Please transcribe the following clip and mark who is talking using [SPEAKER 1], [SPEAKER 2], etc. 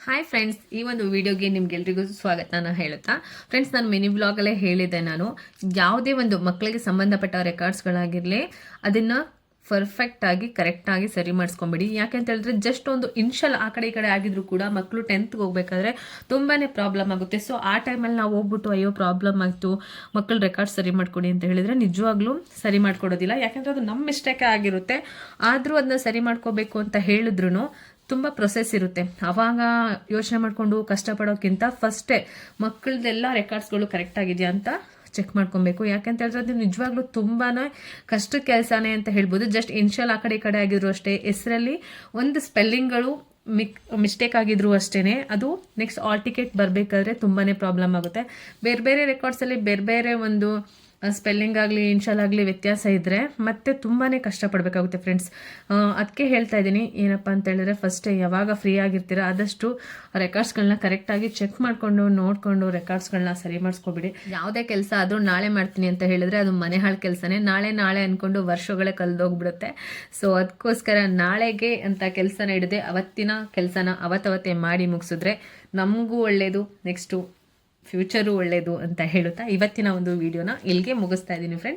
[SPEAKER 1] Hi friends ಈ ಒಂದು ವಿಡಿಯೋಗೆ ನಿಮ್ಗೆಲ್ರಿಗೂ ಸ್ವಾಗತ ನಾನು ಹೇಳುತ್ತಾ. ಫ್ರೆಂಡ್ಸ್ ನಾನು ಮಿನಿ ಬ್ಲಾಗಲ್ಲೇ ಹೇಳಿದ್ದೆ ನಾನು. ಯಾವುದೇ ಒಂದು ಮಕ್ಕಳಿಗೆ ಸಂಬಂಧಪಟ್ಟ ರೆಕಾರ್ಡ್ಸ್ಗಳಾಗಿರಲಿ ಅದನ್ನು ಪರ್ಫೆಕ್ಟಾಗಿ ಕರೆಕ್ಟಾಗಿ ಸರಿ ಮಾಡಿಸ್ಕೊಂಬಿಡಿ. ಯಾಕೆಂತ ಹೇಳಿದ್ರೆ ಜಸ್ಟ್ ಒಂದು ಇನ್ಷಲ್ ಆ ಕಡೆ ಈ ಕಡೆ ಆಗಿದ್ರು ಕೂಡ ಮಕ್ಕಳು ಟೆಂತ್ಗೆ ಹೋಗ್ಬೇಕಾದ್ರೆ ತುಂಬಾ ಪ್ರಾಬ್ಲಮ್ ಆಗುತ್ತೆ. ಸೊ ಆ ಟೈಮಲ್ಲಿ ನಾವು ಹೋಗ್ಬಿಟ್ಟು, ಅಯ್ಯೋ ಪ್ರಾಬ್ಲಮ್ ಆಯಿತು. ಮಕ್ಕಳು ರೆಕಾರ್ಡ್ ಸರಿ ಮಾಡ್ಕೊಡಿ ಅಂತ ಹೇಳಿದ್ರೆ ನಿಜವಾಗ್ಲೂ ಸರಿ ಮಾಡ್ಕೊಡೋದಿಲ್ಲ. ಯಾಕೆಂದರೆ ಅದು ನಮ್ಮ ಮಿಸ್ಟೇಕೇ ಆಗಿರುತ್ತೆ. ಆದರೂ ಅದನ್ನ ಸರಿ ಮಾಡ್ಕೋಬೇಕು ಅಂತ ಹೇಳಿದ್ರು ತುಂಬ ಪ್ರೊಸೆಸ್ ಇರುತ್ತೆ. ಅವಾಗ ಯೋಚನೆ ಮಾಡಿಕೊಂಡು ಕಷ್ಟಪಡೋಕ್ಕಿಂತ ಫಸ್ಟೇ ಮಕ್ಕಳದೆಲ್ಲ ರೆಕಾರ್ಡ್ಸ್ಗಳು ಕರೆಕ್ಟ್ ಆಗಿದೆಯಾ ಅಂತ ಚೆಕ್ ಮಾಡ್ಕೊಬೇಕು. ಯಾಕಂತ ಹೇಳಿದ್ರೆ ಅದು ನಿಜವಾಗ್ಲೂ ತುಂಬಾ ಕಷ್ಟ ಕೆಲಸನೇ ಅಂತ ಹೇಳ್ಬೋದು. ಜಸ್ಟ್ ಇನ್ಷಿಯಲ್ ಆ ಕಡೆ ಈ ಕಡೆ ಆಗಿದ್ರು ಅಷ್ಟೇ. ಹೆಸರಲ್ಲಿ ಒಂದು ಸ್ಪೆಲ್ಲಿಂಗ್ಗಳು ಮಿಕ್ ಮಿಸ್ಟೇಕ್ ಆಗಿದ್ರು ಅಷ್ಟೇ ಅದು ನೆಕ್ಸ್ಟ್ ಆಲ್ ಟಿಕೆಟ್ ಬರಬೇಕಾದ್ರೆ ತುಂಬಾ ಪ್ರಾಬ್ಲಮ್ ಆಗುತ್ತೆ. ಬೇರೆ ಬೇರೆ ರೆಕಾರ್ಡ್ಸಲ್ಲಿ ಬೇರೆ ಬೇರೆ ಒಂದು ಸ್ಪೆಲ್ಲಿಂಗ್ ಆಗಲಿ ಇನ್ಷಲ್ ಆಗಲಿ ವ್ಯತ್ಯಾಸ ಇದ್ದರೆ ಮತ್ತೆ ತುಂಬಾ ಕಷ್ಟಪಡಬೇಕಾಗುತ್ತೆ ಫ್ರೆಂಡ್ಸ್ ಅದಕ್ಕೆ ಹೇಳ್ತಾ ಇದ್ದೀನಿ, ಏನಪ್ಪ ಅಂತ ಹೇಳಿದ್ರೆ ಫಸ್ಟ್ ಯಾವಾಗ ಫ್ರೀ ಆಗಿರ್ತೀರ ಆದಷ್ಟು ರೆಕಾರ್ಡ್ಸ್ಗಳನ್ನ ಕರೆಕ್ಟಾಗಿ ಚೆಕ್ ಮಾಡಿಕೊಂಡು, ನೋಡಿಕೊಂಡು ರೆಕಾರ್ಡ್ಸ್ಗಳನ್ನ ಸರಿ ಮಾಡಿಸ್ಕೊಬಿಡಿ. ಯಾವುದೇ ಕೆಲಸ ಆದರೂ ನಾಳೆ ಮಾಡ್ತೀನಿ ಅಂತ ಹೇಳಿದ್ರೆ ಅದು ಮನೆ ಹಾಳು ಕೆಲಸನೇ. ನಾಳೆ ನಾಳೆ ಅಂದ್ಕೊಂಡು ವರ್ಷಗಳೇ ಕಲ್ದೋಗ್ಬಿಡುತ್ತೆ ಸೊ ಅದಕ್ಕೋಸ್ಕರ ನಾಳೆಗೆ ಅಂತ ಕೆಲಸನ ಹಿಡಿದೆ ಅವತ್ತಿನ ಕೆಲಸನ ಅವತ್ತವತ್ತೇ ಮಾಡಿ ಮುಗಿಸಿದ್ರೆ ನಮಗೂ ಒಳ್ಳೆಯದು ನೆಕ್ಸ್ಟು ಫ್ಯೂಚರು ಒಳ್ಳೆಯದು ಅಂತ ಹೇಳುತ್ತಾ ಇವತ್ತಿನ ಒಂದು ವಿಡಿಯೋನ ಇಲ್ಲಿಗೆ ಮುಗಿಸ್ತಾ ಇದ್ದೀನಿ ಫ್ರೆಂಡ್ಸ್